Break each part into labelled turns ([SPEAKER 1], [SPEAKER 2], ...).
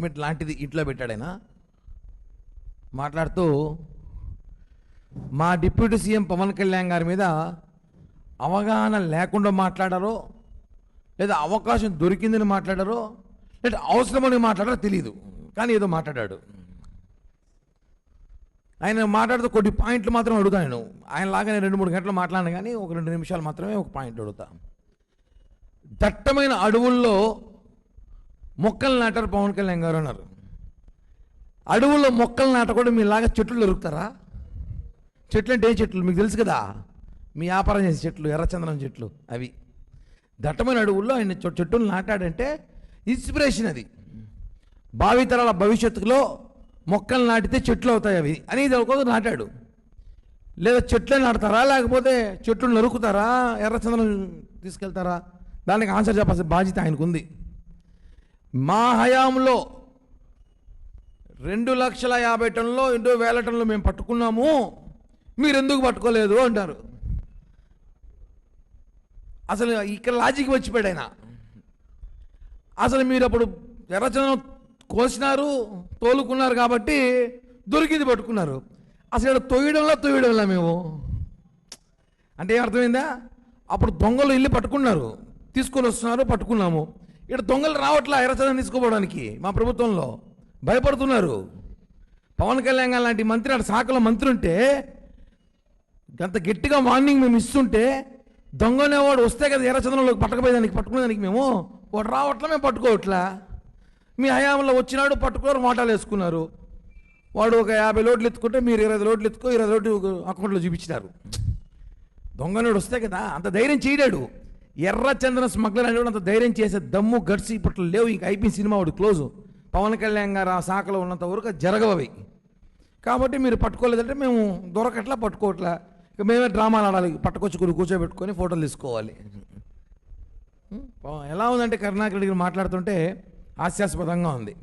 [SPEAKER 1] Meet లాంటిది ఇంట్లో పెట్టాడు ఆయన. మాట్లాడుతూ మా డిప్యూటీ సీఎం పవన్ కళ్యాణ్ గారి మీద అవగాహన లేకుండా మాట్లాడారో లేదా అవకాశం దొరికిందని మాట్లాడారో లేదా అవసరమని మాట్లాడారో తెలియదు కానీ ఏదో మాట్లాడాడు. ఆయన మాట్లాడుతూ కొన్ని పాయింట్లు మాత్రం అడుగుతాను నేను. ఆయన లాగానే రెండు మూడు గంటలు మాట్లాడను కానీ ఒక రెండు నిమిషాలు మాత్రమే ఒక పాయింట్ అడుగుతా. దట్టమైన అడవుల్లో మొక్కలు నాటారు పవన్ కళ్యాణ్ గారు అన్నారు. అడవుల్లో మొక్కలు నాటకూడదు మీలాగా చెట్లు దొరుకుతారా? చెట్లు అంటే ఏ చెట్లు? మీకు తెలుసు కదా మీ వ్యాపారం చేసే చెట్లు ఎర్రచందనం చెట్లు అవి. దట్టమైన అడవుల్లో ఆయన చెట్టును నాటాడంటే ఇన్స్పిరేషన్ అది. భావితరాల భవిష్యత్తులో మొక్కలు నాటితే చెట్లు అవుతాయి అవి. అని ఇది ఒక నాటాడు. లేదా చెట్లే నాటుతారా? లేకపోతే చెట్లు నరుకుతారా? ఎర్రచందనం తీసుకెళ్తారా? దానికి ఆన్సర్ చెప్పాల్సిన బాధ్యత ఆయనకు ఉంది మా హయాంలో రెండు లక్షల యాభై టన్నులో రెండు వేల టన్నులు మేము పట్టుకున్నాము. మీరు ఎందుకు పట్టుకోలేదు అంటారు. అసలు ఇక్కడ లాజిక్ వచ్చిపోయాడు ఆయన. అసలు మీరు అప్పుడు ఎర్రచందనం కోసినారు తోలుకున్నారు కాబట్టి దొరికింది పట్టుకున్నారు. అసలు ఇక్కడ తొయ్యడంలో తొయ్యడంలా మేము. అంటే ఏం అర్థమైందా? అప్పుడు దొంగలు ఇల్లు పట్టుకున్నారు తీసుకొని వస్తున్నారు పట్టుకున్నాము. ఇక్కడ దొంగలు రావట్లా ఎర్రచందనం తీసుకోవడానికి మా ప్రభుత్వంలో. భయపడుతున్నారు. పవన్ కళ్యాణ్ గారు లాంటి మంత్రి అటు శాఖలో మంత్రి ఉంటే అంత గట్టిగా వార్నింగ్ మేము ఇస్తుంటే దొంగనేవాడు వస్తే కదా ఎర్రచంద్రంలోకి పట్టకపోయేదానికి పట్టుకునేదానికి మేము. వాడు రావట్లా మేము పట్టుకోవట్లా. మీ హయాంలో వచ్చినాడు పట్టుకున్నారు మోటాలు వేసుకున్నారు. వాడు ఒక యాభై లోట్లు ఎత్తుకుంటే మీరు ఇరవై లోట్లు ఎత్తుకో ఇరవై లోట్లు అకౌంట్లో చూపించినారు. దొంగనుడు వస్తే కదా అంత ధైర్యం చేయడాడు ఎర్రచంద్ర స్మగ్లర్ అనేవాడు అంత ధైర్యం చేసే దమ్ము గడిచి ఇప్పట్లో లేవు. ఇంక అయిపోయిన సినిమా వాడు క్లోజ్. పవన్ కళ్యాణ్ గారు ఆ శాఖలో ఉన్నంత వరకు జరగవు అవి. కాబట్టి మీరు పట్టుకోలేదంటే మేము దొరకట్లా పట్టుకోవట్లా. ఇక మేమే డ్రామాలు ఆడాలి. పట్టుకొచ్చుకుని కూర్చోబెట్టుకొని ఫోటోలు తీసుకోవాలి. ఎలా ఉందంటే కరుణాకర్ గారు మాట్లాడుతుంటే హాస్యాస్పదంగా ఉంది.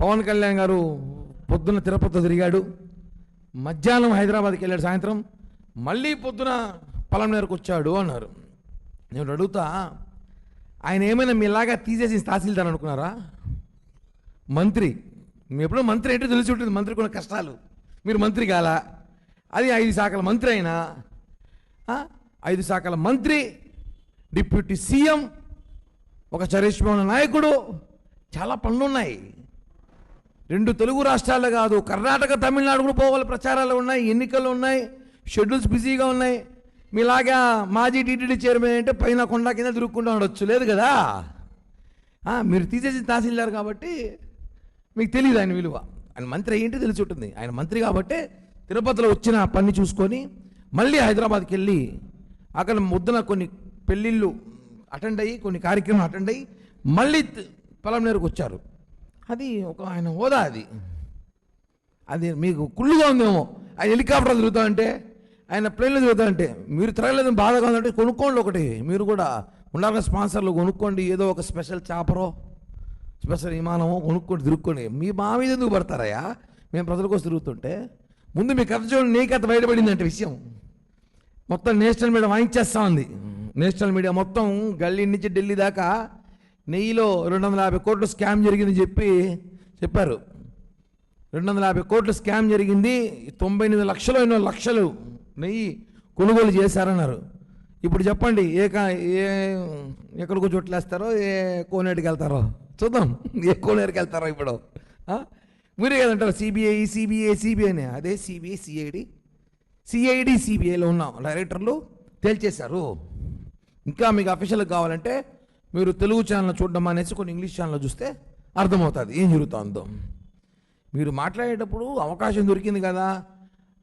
[SPEAKER 1] పవన్ కళ్యాణ్ గారు పొద్దున్న తిరుపతి తిరిగాడు. మధ్యాహ్నం హైదరాబాద్కి వెళ్ళాడు సాయంత్రం. మళ్ళీ పొద్దున పలంనేరుకు వచ్చాడు అన్నారు. నేను అడుగుతా ఆయన ఏమైనా మీలాగా తీసేసి తహసీల్దార్ అనుకున్నారా? మంత్రి మీ ఎప్పుడో మంత్రి ఏంటో తెలిసి ఉంటుంది మంత్రి కొన్ని కష్టాలు. మీరు మంత్రి కాలా? అది ఐదు శాఖల మంత్రి అయినా ఐదు శాఖల మంత్రి డిప్యూటీ సీఎం ఒక చరిష్మైన నాయకుడు చాలా పనులు ఉన్నాయి. రెండు తెలుగు రాష్ట్రాలు కాదు కర్ణాటక తమిళనాడు కూడా పోవాలి ప్రచారాలు ఉన్నాయి ఎన్నికలు ఉన్నాయి షెడ్యూల్స్ బిజీగా ఉన్నాయి. మీలాగా మాజీ టీటీడీ చైర్మన్ అంటే పైన కొండ కింద తిరుక్కుంటూ ఉండొచ్చు. లేదు కదా? మీరు తీసేసి తహసీల్దార్ కాబట్టి మీకు తెలియదు ఆయన విలువ. ఆయన మంత్రి ఏంటి తెలిసి ఉంటుంది. ఆయన మంత్రి కాబట్టి తిరుపతిలో వచ్చిన పని చూసుకొని మళ్ళీ హైదరాబాద్కి వెళ్ళి అక్కడ ముద్దన కొన్ని పెళ్ళిళ్ళు అటెండ్ అయ్యి కొన్ని కార్యక్రమాలు అటెండ్ అయ్యి మళ్ళీ పొలంనేరుకు వచ్చారు. అది ఒక ఆయన హోదా అది. అది మీకు కుళ్ళుగా ఉందేమో. ఆయన హెలికాప్టర్ తిరుగుతా అంటే ఆయన ప్లేన్లో తిరుగుతా మీరు తిరగలేదు బాధగా ఉందంటే కొనుక్కోండి ఒకటి. మీరు కూడా ఉండాలి స్పాన్సర్లు కొనుక్కోండి. ఏదో ఒక స్పెషల్ చాపరో స్పెషల్ విమానమో కొనుక్కోండి తిరుక్కోండి. మీ మా మీద ఎందుకు పడతారయ్యా? మేము ప్రజల కోసం తిరుగుతుంటే. ముందు మీ కథ చూడండి. నీ కథ బయటపడిందంటే విషయం. మొత్తం నేషనల్ మీడియా వాయించేస్తా ఉంది. నేషనల్ మీడియా మొత్తం గల్లీ నుంచి ఢిల్లీ దాకా నెయ్యిలో రెండు వందల యాభై కోట్లు స్కామ్ జరిగిందని చెప్పి చెప్పారు. రెండు వందల యాభై కోట్లు స్కామ్ జరిగింది. తొంభై ఎనిమిది లక్షలు ఎన్నో లక్షలు నెయ్యి కొనుగోలు చేశారన్నారు. ఇప్పుడు చెప్పండి ఏ కా ఏ ఎక్కడికో చోట్లేస్తారో ఏ కోనేటికి వెళ్తారో? చూద్దాం ఏ కోనేరుకి వెళ్తారో ఇప్పుడు. మీరే కదంటారు సిబిఐ సిబిఐ సిబిఐ అదే సిబిఐ సిఐడి. సిఐడి సిబిఐలో ఉన్నాం. డైరెక్టర్లు తేల్చేశారు. ఇంకా మీకు అఫీషియల్ కావాలంటే మీరు తెలుగు ఛానల్ చూడడం అనేసి కొన్ని ఇంగ్లీష్ ఛానల్ చూస్తే అర్థమవుతుంది. ఏం జరుగుతుందో. మీరు మాట్లాడేటప్పుడు అవకాశం దొరికింది కదా.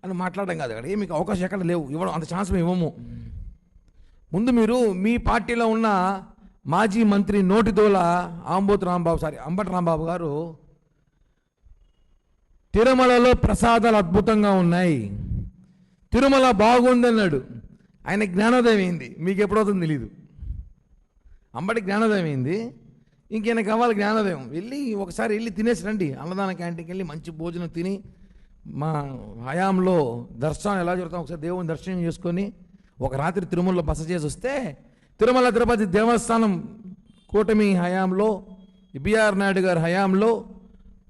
[SPEAKER 1] అని మాట్లాడడం కాదు అక్కడ ఏ మీకు అవకాశం ఎక్కడ లేవు? ఇవ్వడం అంత ఛాన్స్ మేము ఇవ్వము. ముందు మీరు మీ పార్టీలో ఉన్న మాజీ మంత్రి నోటిదోల ఆంబోత్ రాంబాబు సారీ అంబటి రాంబాబు గారు తిరుమలలో ప్రసాదాలు అద్భుతంగా ఉన్నాయి. తిరుమల బాగుందన్నాడు ఆయన జ్ఞానోదయం అయింది మీకు ఎప్పుడవుతుందో తెలియదు అంబటి జ్ఞానోదయం అయింది ఇంకేనా కావాలి జ్ఞానోదయం? వెళ్ళి ఒకసారి వెళ్ళి తినేసి రండి. అన్నదాన క్యాంటీన్కి వెళ్ళి మంచి భోజనం తిని మా హయాంలో దర్శనం ఎలా జరుగుతాం ఒకసారి దేవుని దర్శనం చేసుకొని ఒక రాత్రి తిరుమలలో బస చేసి వస్తే తిరుమల తిరుపతి దేవస్థానం కూటమి హయాంలో బిఆర్ నాయుడు గారి హయాంలో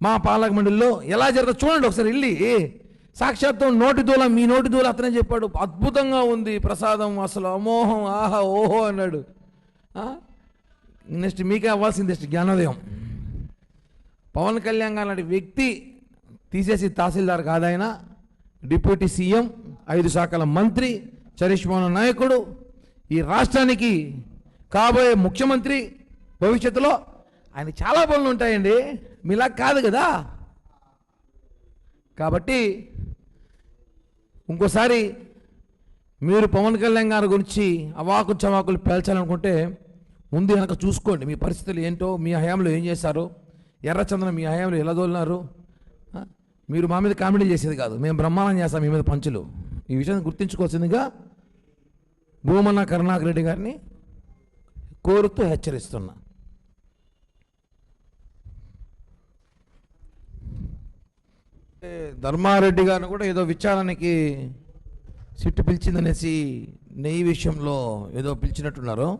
[SPEAKER 1] మా పాలక మండలిలో ఎలా జరుగుతుందో చూడండి ఒకసారి వెళ్ళి. సాక్షాత్తు నోటి దూల మీ నోటి దూల అతనే చెప్పాడు. అద్భుతంగా ఉంది ప్రసాదం అసలు అమోహం ఆహా ఓహో అన్నాడు. నెక్స్ట్ మీకే అవ్వాల్సింది నెక్స్ట్ జ్ఞానోదయం. పవన్ కళ్యాణ్ గారు వ్యక్తి తీసేసి తహసీల్దార్ కాదాయన డిప్యూటీ సీఎం ఐదు శాఖల మంత్రి చరిష్మాన నాయకుడు ఈ రాష్ట్రానికి కాబోయే ముఖ్యమంత్రి భవిష్యత్తులో ఆయన చాలా పనులు ఉంటాయండి. మీలా కాదు కదా? కాబట్టి ఇంకోసారి మీరు పవన్ కళ్యాణ్ గారి గురించి అవాకు చవాకులు పేల్చాలనుకుంటే ముందు వెనక చూసుకోండి. మీ పరిస్థితులు ఏంటో మీ హయాంలో ఏం చేశారు? ఎర్రచందనం మీ హయాంలో ఎలా దోలినారు? మీరు మా మీద కామెడీ చేసేది కాదు. మేము బ్రహ్మాండం చేస్తాం మీ మీద పంచులు. ఈ విషయాన్ని గుర్తించుకోవాల్సిందిగా భూమన్న కరుణాకర్ రెడ్డి గారిని కోరుతూ హెచ్చరిస్తున్నా. ధర్మారెడ్డి గారిని కూడా ఏదో విచారానికి సిట్టు పిలిచిందనేసి నెయ్యి విషయంలో ఏదో పిలిచినట్టున్నారు.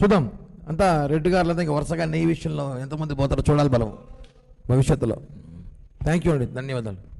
[SPEAKER 1] చూద్దాం. అంతా రెడ్డి గారులతో ఇంకా వరుసగా నెయ్యి విషయంలో ఎంతమంది పోతారో చూడాలి బలం భవిష్యత్తులో. థ్యాంక్ యూ అండి. ధన్యవాదాలు.